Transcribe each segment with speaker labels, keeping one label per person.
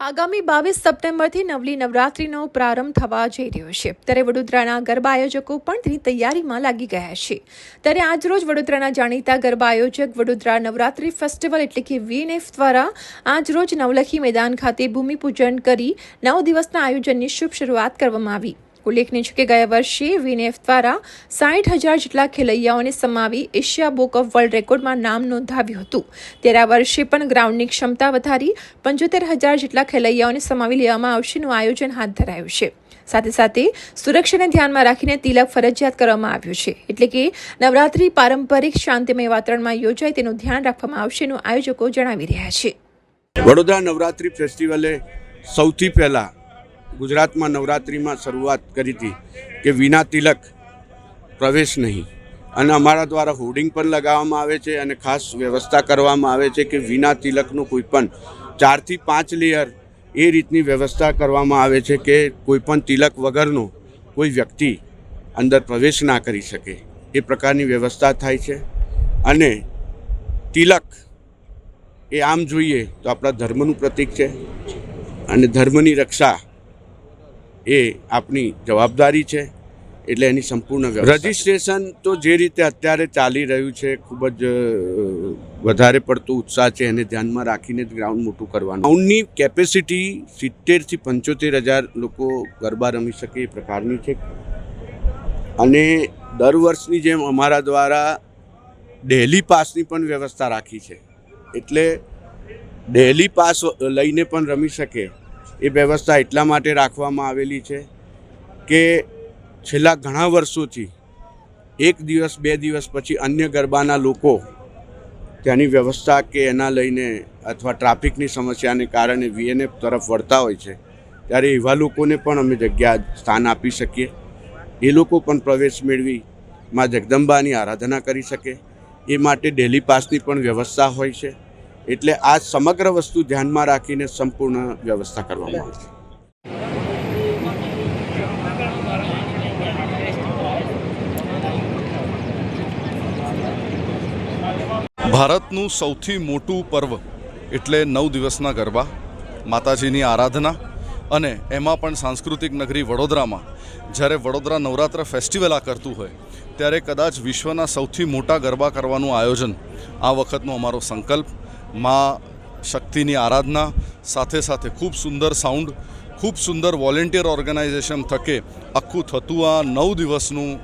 Speaker 1: આગામી બાવીસ સપ્ટેમ્બરથી નવલી નવરાત્રીનો પ્રારંભ થવા જઈ રહ્યો છે. ત્યારે વડોદરાના ગરબા આયોજકો પણ તેની તૈયારીમાં લાગી ગયા છે. ત્યારે આજરોજ વડોદરાના જાણીતા ગરબા આયોજક વડોદરા નવરાત્રી ફેસ્ટિવલ એટલે કે વીએનએફ દ્વારા આજરોજ નવલખી મેદાન ખાતે ભૂમિપૂજન કરી નવ દિવસના આયોજનની શુભ શરૂઆત કરવામાં આવી. ઉલ્લેખનીય છે કે ગયા વર્ષે વિનેફ દ્વારા સાઠ હજાર જેટલા ખેલૈયાઓને સમાવી એશિયા બુક ઓફ વર્લ્ડ રેકોર્ડમાં નામ નોંધાવ્યું હતું. ત્યારે આ વર્ષે પણ ગ્રાઉન્ડની ક્ષમતા વધારી પંચોતેર હજાર જેટલા ખેલૈયાઓને સમાવી લેવામાં આવશેનું આયોજન હાથ ધરાયું છે. સાથે સાથે સુરક્ષાને ધ્યાનમાં રાખીને તિલક ફરજિયાત કરવામાં આવ્યું છે. એટલે કે નવરાત્રી પારંપરિક શાંતિમય વાતાવરણમાં યોજાય તેનું ધ્યાન રાખવામાં આવશેનું આયોજકો જણાવી રહ્યા છે.
Speaker 2: વડોદરા નવરાત્રી ફેસ્ટિવલે સૌથી પહેલાં ગુજરાતમાં નવરાત્રિમાં શરૂઆત કરી હતી કે વિના તિલક પ્રવેશ નહીં. અને અમારા દ્વારા હોર્ડિંગ પણ લગાવવામાં આવે છે અને ખાસ વ્યવસ્થા કરવામાં આવે છે કે વિના તિલકનું કોઈ પણ ચારથી પાંચ લેયર એ રીતની વ્યવસ્થા કરવામાં આવે છે કે કોઈ પણ તિલક વગરનો કોઈ વ્યક્તિ અંદર પ્રવેશ ના કરી શકે. એ પ્રકારની વ્યવસ્થા થાય છે. અને તિલક એ આમ જોઈએ તો આપણા ધર્મનું પ્રતીક છે. અને ધર્મની રક્ષા એ આપણી જવાબદારી છે, એટલે એની સંપૂર્ણ રજિસ્ટ્રેશન તો જે રીતે અત્યારે ચાલી રહ્યું છે, ખૂબ જ વધારે પડતો ઉત્સાહ છે, એને ધ્યાનમાં રાખીને જ ગ્રાઉન્ડ મોટું કરવાનું. ગ્રાઉન્ડની કેપેસિટી સિત્તેરથી પંચોતેર હજાર લોકો ગરબા રમી શકે એ પ્રકારની છે. અને દર વર્ષની જેમ અમારા દ્વારા ડેલી પાસની પણ વ્યવસ્થા રાખી છે. એટલે ડેલી પાસ લઈને પણ રમી શકે. એ વ્યવસ્થા એટલા માટે રાખવામાં આવેલી છે કે છેલ્લા ઘણા વર્ષોથી એક દિવસ, બે દિવસ પછી અન્ય ગરબાના લોકો ત્યાંની વ્યવસ્થા કે એના લઈને અથવા ટ્રાફિકની સમસ્યાને કારણે વીએનએફ તરફ વળતા હોય છે, ત્યારે એવા લોકોને પણ અમે જગ્યા, સ્થાન આપી શકીએ. એ લોકો પણ પ્રવેશ મેળવી માં જગદંબાની આરાધના કરી શકે. એ માટે ડેલી પાસની પણ વ્યવસ્થા હોય છે. એટલે આ સમગ્ર વસ્તુ ધ્યાનમાં રાખીને સંપૂર્ણ વ્યવસ્થા કરવામાં આવે છે
Speaker 3: ભારતનું સૌથી મોટું પર્વ એટલે નવ દિવસના ગરબા, માતાજીની આરાધના અને એમાં પણ સાંસ્કૃતિક નગરી વડોદરામાં જ્યારે વડોદરા નવરાત્ર ફેસ્ટિવલ આ કરતું હોય, ત્યારે કદાચ વિશ્વના સૌથી મોટા ગરબા કરવાનું આયોજન આ વખતનો અમારો સંકલ્પ માં શક્તિની આરાધના, સાથે સાથે ખૂબ સુંદર સાઉન્ડ, ખૂબ સુંદર વોલેન્ટિયર ઓર્ગેનાઇઝેશન થકે આખું થતું આ નવ દિવસનું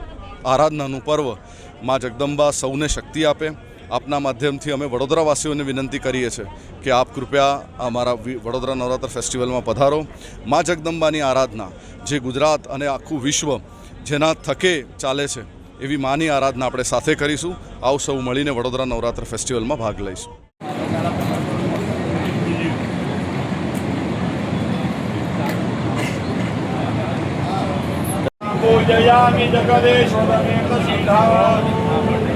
Speaker 3: આરાધનાનું પર્વમાં જગદંબા સૌને શક્તિ આપે. આપના માધ્યમથી અમે વડોદરાવાસીઓને વિનંતી કરીએ છીએ કે આપ કૃપયા અમારા વડોદરા નવરાત્ર ફેસ્ટિવલમાં પધારો. માં જગદંબાની આરાધના જે ગુજરાત અને આખું વિશ્વ જેના થકે ચાલે છે એવી માની આરાધના આપણે સાથે કરીશું. આવ સૌ મળીને વડોદરા નવરાત્ર ફેસ્ટિવલમાં ભાગ લઈશું.
Speaker 4: पूजयामि जगदेश्वरमेव सिद्धावतु